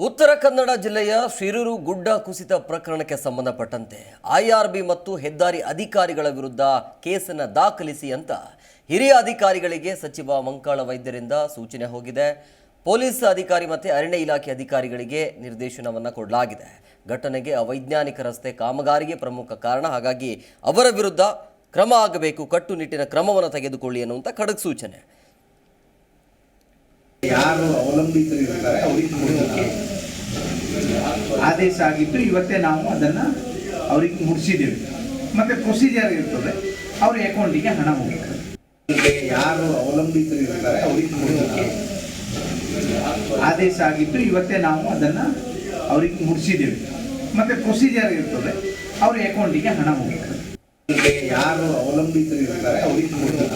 ಉತ್ತರ ಕನ್ನಡ ಜಿಲ್ಲೆಯ ಶಿರೂರು ಗುಡ್ಡ ಕುಸಿತ ಪ್ರಕರಣಕ್ಕೆ ಸಂಬಂಧಪಟ್ಟಂತೆ ಐಆರ್ಬಿ ಮತ್ತು ಹೆದ್ದಾರಿ ಅಧಿಕಾರಿಗಳ ವಿರುದ್ಧ ಕೇಸನ್ನು ದಾಖಲಿಸಿ ಅಂತ ಹಿರಿಯ ಅಧಿಕಾರಿಗಳಿಗೆ ಸಚಿವ ಮಂಕಾಳ ವೈದ್ಯರಿಂದ ಸೂಚನೆ ಹೋಗಿದೆ. ಪೊಲೀಸ್ ಅಧಿಕಾರಿ ಮತ್ತು ಅರಣ್ಯ ಇಲಾಖೆ ಅಧಿಕಾರಿಗಳಿಗೆ ನಿರ್ದೇಶನವನ್ನು ಕೊಡಲಾಗಿದೆ. ಘಟನೆಗೆ ಅವೈಜ್ಞಾನಿಕ ರಸ್ತೆ ಕಾಮಗಾರಿಗೆ ಪ್ರಮುಖ ಕಾರಣ. ಹಾಗಾಗಿ ಅವರ ವಿರುದ್ಧ ಕ್ರಮ ಆಗಬೇಕು, ಕಟ್ಟುನಿಟ್ಟಿನ ಕ್ರಮವನ್ನು ತೆಗೆದುಕೊಳ್ಳಿ ಅನ್ನುವಂಥ ಖಡಕ್ ಸೂಚನೆ. ಯಾರು ಅವಲಂಬಿತರಿರ್ತಾರೆ ಅವ್ರಿಗೆ ಕೊಡೋಕೆ ಆದೇಶ ಆಗಿತ್ತು. ಇವತ್ತೇ ನಾವು ಅದನ್ನು ಅವರಿಗೆ ಮುಡಿಸಿದ್ದೇವೆ ಮತ್ತು ಪ್ರೊಸೀಜರ್ ಇರ್ತದೆ. ಅವ್ರ ಅಕೌಂಟಿಗೆ ಹಣ ಹೋಗ್ತದೆ ಯಾರು ಅವಲಂಬಿತರಿರ್ತಾರೆ ಅವರಿಗೆ ಕೊಡೋಕೆ ಆದೇಶ ಆಗಿತ್ತು. ಇವತ್ತೇ ನಾವು ಅದನ್ನು ಅವರಿಗೆ ಮುಡಿಸಿದ್ದೇವೆ ಮತ್ತು ಪ್ರೊಸೀಜರ್ ಇರ್ತದೆ. ಅವ್ರ ಅಕೌಂಟಿಗೆ ಹಣ ಹೋಗ್ತದೆ ಯಾರು ಅವಲಂಬಿತರಿರ್ತಾರೆ ಅವ್ರಿಗೆ ಕೊಡೋಕೆ